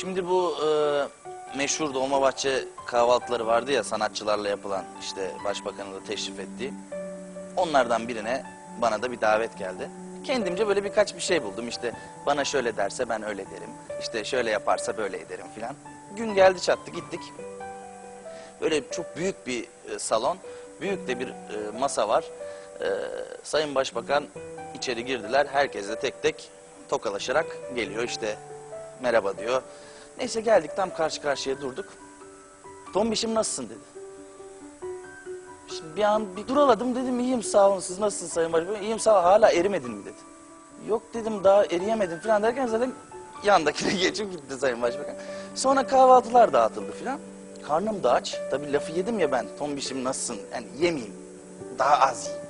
Şimdi bu e, meşhur Dolmabahçe kahvaltıları vardı ya sanatçılarla yapılan işte başbakanın da teşrif ettiği. Onlardan birine bana da bir davet geldi. Kendimce böyle birkaç bir şey buldum. İşte bana şöyle derse ben öyle derim. İşte şöyle yaparsa böyle ederim filan. Gün geldi çattı gittik. Böyle çok büyük bir e, salon. Büyük de bir e, masa var. E, Sayın Başbakan içeri girdiler. Herkes de tek tek tokalaşarak geliyor işte merhaba diyor. Neyse geldik tam karşı karşıya durduk. Tombişim nasılsın dedi. Şimdi bir an bir duraladım dedim iyiyim sağ olun siz nasılsınız Sayın Başbakan? İyiyim sağ ol hala erimedin mi dedi. Yok dedim daha eriyemedim falan derken zaten yandakine geçip gitti Sayın Başbakan. Sonra kahvaltılar dağıtıldı falan. Karnım da aç. Tabii lafı yedim ya ben tombişim nasılsın? Yani yemeyeyim. Daha az yiyeyim.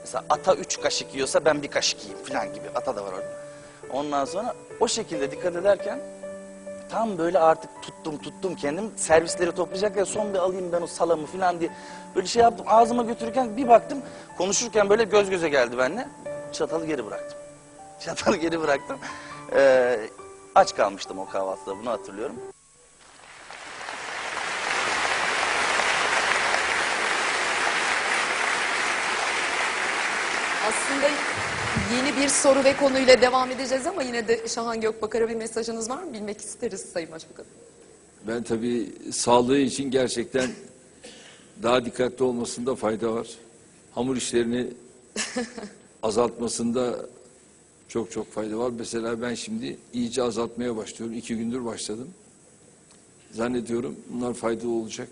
Mesela ata üç kaşık yiyorsa ben bir kaşık yiyeyim falan gibi. Ata da var orada. Ondan sonra o şekilde dikkat ederken tam böyle artık tuttum tuttum kendim servisleri toplayacak ya son bir alayım ben o salamı falan diye böyle şey yaptım ağzıma götürürken bir baktım konuşurken böyle göz göze geldi benimle çatalı geri bıraktım. Çatalı geri bıraktım. Ee, aç kalmıştım o kahvaltıda bunu hatırlıyorum. Aslında yeni bir soru ve konuyla devam edeceğiz ama yine de Şahan Gökbakar'a bir mesajınız var mı? Bilmek isteriz Sayın Başbakan. Ben tabii sağlığı için gerçekten daha dikkatli olmasında fayda var. Hamur işlerini azaltmasında çok çok fayda var. Mesela ben şimdi iyice azaltmaya başlıyorum. İki gündür başladım. Zannediyorum bunlar faydalı olacak.